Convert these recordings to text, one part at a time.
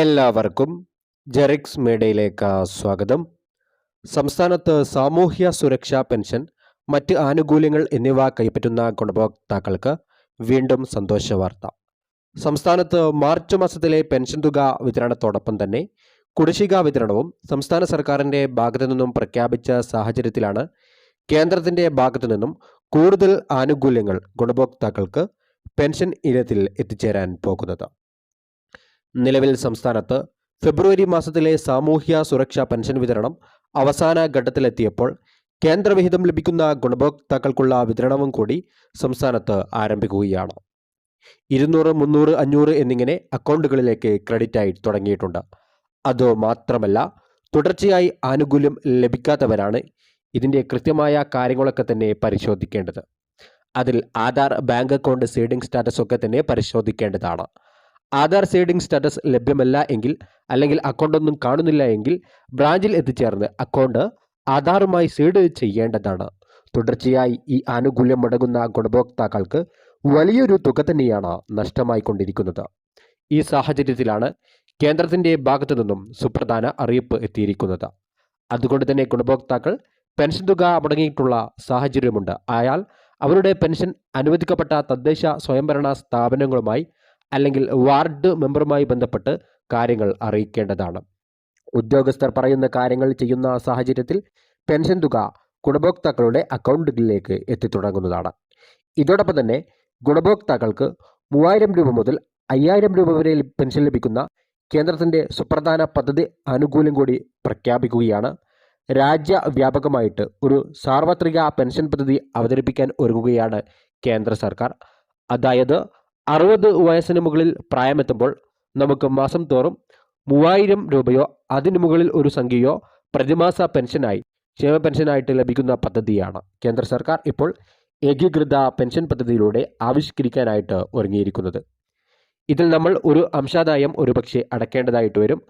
എല്ലാവർക്കും ജെറിക്സ് മീഡിയയിലേക്ക് സ്വാഗതം. സംസ്ഥാനത്ത് സാമൂഹ്യ സുരക്ഷാ പെൻഷൻ മറ്റ് ആനുകൂല്യങ്ങൾ എന്നിവ കൈപ്പറ്റുന്ന ഗുണഭോക്താക്കൾക്ക് വീണ്ടും സന്തോഷ വാർത്ത. സംസ്ഥാനത്ത് മാർച്ച് മാസത്തിലെ പെൻഷൻ തുക വിതരണത്തോടൊപ്പം തന്നെ കുടിശ്ശിക വിതരണവും സംസ്ഥാന സർക്കാരിന്റെ ഭാഗത്തു നിന്നും പ്രഖ്യാപിച്ച സാഹചര്യത്തിലാണ് കേന്ദ്രത്തിന്റെ ഭാഗത്തു നിന്നും കൂടുതൽ ആനുകൂല്യങ്ങൾ ഗുണഭോക്താക്കൾക്ക് പെൻഷൻ ഇനത്തിൽ എത്തിച്ചേരാൻ പോകുന്നത്. നിലവിൽ സംസ്ഥാനത്ത് ഫെബ്രുവരി മാസത്തിലെ സാമൂഹ്യ സുരക്ഷാ പെൻഷൻ വിതരണം അവസാന ഘട്ടത്തിലെത്തിയപ്പോൾ കേന്ദ്രവിഹിതം ലഭിക്കുന്ന ഗുണഭോക്താക്കൾക്കുള്ള വിതരണവും കൂടി സംസ്ഥാനത്ത് ആരംഭിക്കുകയാണ്. ഇരുന്നൂറ് മുന്നൂറ് അഞ്ഞൂറ് എന്നിങ്ങനെ അക്കൗണ്ടുകളിലേക്ക് ക്രെഡിറ്റ് ആയി തുടങ്ങിയിട്ടുണ്ട്. അതുമാത്രമല്ല തുടർച്ചയായി ആനുകൂല്യം ലഭിക്കാത്തവരാണ് ഇതിന്റെ കൃത്യമായ കാര്യങ്ങളൊക്കെ തന്നെ പരിശോധിക്കേണ്ടത്. അതിൽ Aadhaar bank account seeding status ഒക്കെ തന്നെ പരിശോധിക്കേണ്ടതാണ്. ആധാർ സീഡിംഗ് സ്റ്റാറ്റസ് ലഭ്യമല്ല എങ്കിൽ അല്ലെങ്കിൽ അക്കൗണ്ടൊന്നും കാണുന്നില്ല എങ്കിൽ ബ്രാഞ്ചിൽ എത്തിച്ചേർന്ന് അക്കൗണ്ട് ആധാറുമായി സീഡ് ചെയ്യേണ്ടതാണ്. തുടർച്ചയായി ഈ ആനുകൂല്യം മുടങ്ങുന്ന ഗുണഭോക്താക്കൾക്ക് വലിയൊരു തുക തന്നെയാണ് നഷ്ടമായിക്കൊണ്ടിരിക്കുന്നത്. ഈ സാഹചര്യത്തിലാണ് കേന്ദ്രത്തിന്റെ ഭാഗത്തു നിന്നും സുപ്രധാന അറിയിപ്പ് എത്തിയിരിക്കുന്നത്. അതുകൊണ്ട് തന്നെ ഗുണഭോക്താക്കൾ പെൻഷൻ തുക മുടങ്ങിയിട്ടുള്ള സാഹചര്യമുണ്ട്. അയാൾ അവരുടെ പെൻഷൻ അനുവദിക്കപ്പെട്ട തദ്ദേശ സ്വയംഭരണ സ്ഥാപനങ്ങളുമായി അല്ലെങ്കിൽ വാർഡ് മെമ്പറുമായി ബന്ധപ്പെട്ട് കാര്യങ്ങൾ അറിയിക്കേണ്ടതാണ്. ഉദ്യോഗസ്ഥർ പറയുന്ന കാര്യങ്ങൾ ചെയ്യുന്ന സാഹചര്യത്തിൽ പെൻഷൻ തുക ഗുണഭോക്താക്കളുടെ അക്കൗണ്ടുകളിലേക്ക് എത്തിത്തുടങ്ങുന്നതാണ്. ഇതോടൊപ്പം തന്നെ ഗുണഭോക്താക്കൾക്ക് മൂവായിരം രൂപ മുതൽ അയ്യായിരം രൂപ വരെ പെൻഷൻ ലഭിക്കുന്ന കേന്ദ്രത്തിന്റെ സുപ്രധാന പദ്ധതി ആനുകൂല്യം കൂടി പ്രഖ്യാപിക്കുകയാണ്. രാജ്യവ്യാപകമായിട്ട് ഒരു സാർവത്രിക പെൻഷൻ പദ്ധതി അവതരിപ്പിക്കാൻ ഒരുങ്ങുകയാണ് കേന്ദ്ര സർക്കാർ. അതായത് അറുപത് വയസ്സിന് മുകളിൽ പ്രായമെത്തുമ്പോൾ നമുക്ക് മാസം തോറും മൂവായിരം രൂപയോ അതിനു മുകളിൽ ഒരു സംഖ്യയോ പ്രതിമാസ പെൻഷനായി ക്ഷേമ പെൻഷനായിട്ട് ലഭിക്കുന്ന പദ്ധതിയാണ്. കേന്ദ്ര സർക്കാർ ഇപ്പോൾ ഏകീകൃത പെൻഷൻ പദ്ധതിയിലൂടെ ആവിഷ്കരിക്കാനായിട്ട് ഒരുങ്ങിയിരിക്കുന്നത്. ഇതിൽ നമ്മൾ ഒരു അംശാദായം ഒരുപക്ഷെ അടക്കേണ്ടതായിട്ട് വരും.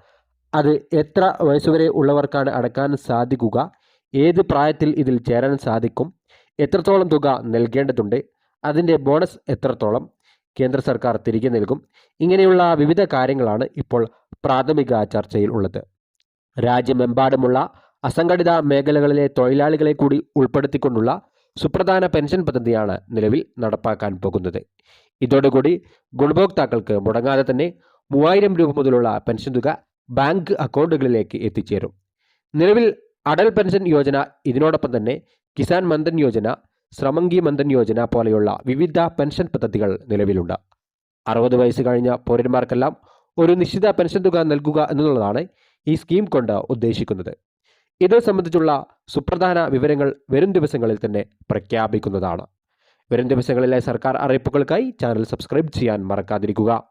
അത് എത്ര വയസ്സുവരെ ഉള്ളവർക്കാണ് അടക്കാൻ സാധിക്കുക ഏത് പ്രായത്തിൽ ഇതിൽ ചേരാൻ സാധിക്കും എത്രത്തോളം തുക നൽകേണ്ടതുണ്ട് അതിന്റെ ബോണസ് എത്രത്തോളം കേന്ദ്ര സർക്കാർ തിരികെ നൽകും. ഇങ്ങനെയുള്ള വിവിധ കാര്യങ്ങളാണ് ഇപ്പോൾ പ്രാഥമിക ചർച്ചയിൽ ഉള്ളത്. രാജ്യമെമ്പാടുമുള്ള അസംഘടിത മേഖലകളിലെ തൊഴിലാളികളെ കൂടി ഉൾപ്പെടുത്തിക്കൊണ്ടുള്ള സുപ്രധാന പെൻഷൻ പദ്ധതിയാണ് നിലവിൽ നടപ്പാക്കാൻ പോകുന്നത്. ഇതോടുകൂടി ഗുണഭോക്താക്കൾക്ക് മുടങ്ങാതെ തന്നെ മൂവായിരം രൂപ മുതലുള്ള പെൻഷൻ തുക ബാങ്ക് അക്കൗണ്ടുകളിലേക്ക് എത്തിച്ചേരും. നിലവിൽ അടൽ പെൻഷൻ യോജന ഇതിനോടൊപ്പം തന്നെ കിസാൻ മന്ദൻ യോജന ശ്രമംഗി മന്ദൻ യോജന പോലെയുള്ള വിവിധ പെൻഷൻ പദ്ധതികൾ നിലവിലുണ്ട്. അറുപത് വയസ്സ് കഴിഞ്ഞ പൗരന്മാർക്കെല്ലാം ഒരു നിശ്ചിത പെൻഷൻ തുക നൽകുക എന്നുള്ളതാണ് ഈ സ്കീം കൊണ്ട് ഉദ്ദേശിക്കുന്നത്. ഇത് സംബന്ധിച്ചുള്ള സുപ്രധാന വിവരങ്ങൾ വരും ദിവസങ്ങളിൽ തന്നെ പ്രഖ്യാപിക്കുന്നതാണ്. വരും ദിവസങ്ങളിലെ സർക്കാർ അറിയിപ്പുകൾക്കായി ചാനൽ സബ്സ്ക്രൈബ് ചെയ്യാൻ മറക്കാതിരിക്കുക.